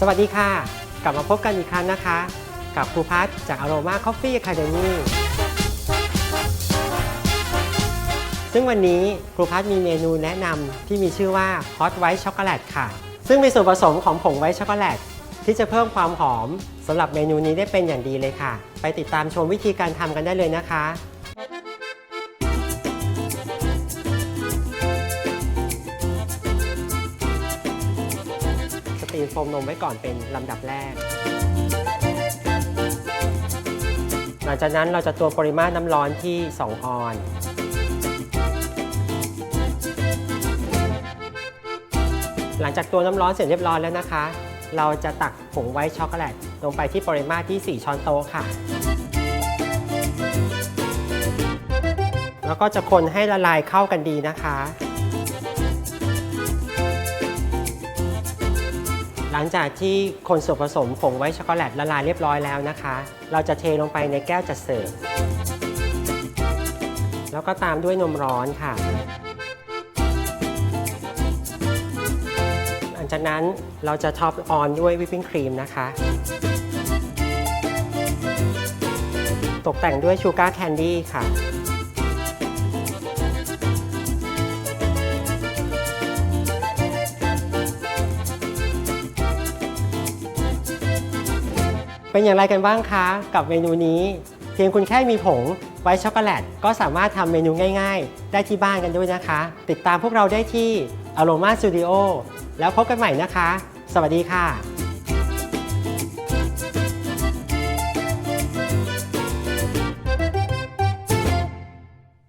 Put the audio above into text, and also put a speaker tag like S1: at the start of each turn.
S1: สวัสดีค่ะ กลับมาพบกันอีกครั้งนะคะ กับครูพัฒจาก Aroma Coffee Academy ซึ่งวันนี้ครูพัฒมีเมนูแนะนำที่มีชื่อว่า Hot White Chocolate ค่ะ ซึ่งมีส่วนผสมของผงไวท์ช็อกโกแลตที่จะเพิ่มความหอมสำหรับเมนูนี้ได้เป็นอย่างดีเลยค่ะ ไปติดตามชมวิธีการทำกันได้เลยนะคะ ตรีมโฟมนมไว้ก่อนเป็นลำดับแรก หลังจากนั้นเราจะตัวปริมาตรน้ำร้อนที่ 2 ออนหลังจากตัวน้ำร้อนเสร็จเรียบร้อยแล้วนะคะ เราจะตักผงไวท์ช็อกโกแลตลงไปที่ปริมาตรที่ 4 ช้อนโต๊ะค่ะ แล้วก็จะคนให้ละลายเข้ากันดีนะคะ ลังจากที่คนส่วนผสมผงไวท์ช็อกโกแลตละลายเรียบร้อยแล้วนะคะ เราจะเทลงไปในแก้วจัดเสิร์ฟ แล้วก็ตามด้วยนมร้อนค่ะ หลังจากนั้นเราจะท็อปออนด้วยวิปปิ้งครีมนะคะ ตกแต่งด้วยชูการ์แคนดี้ค่ะ เป็นอย่างไรกันบ้างคะ กับเมนูนี้ เพียงคุณแค่มีผงไวช็อกโกแลตก็สามารถทำเมนูง่ายๆ ได้ที่บ้านกันด้วยนะคะ ติดตามพวกเราได้ที่ Aroma Studio แล้วพบกันใหม่นะคะ สวัสดีค่ะ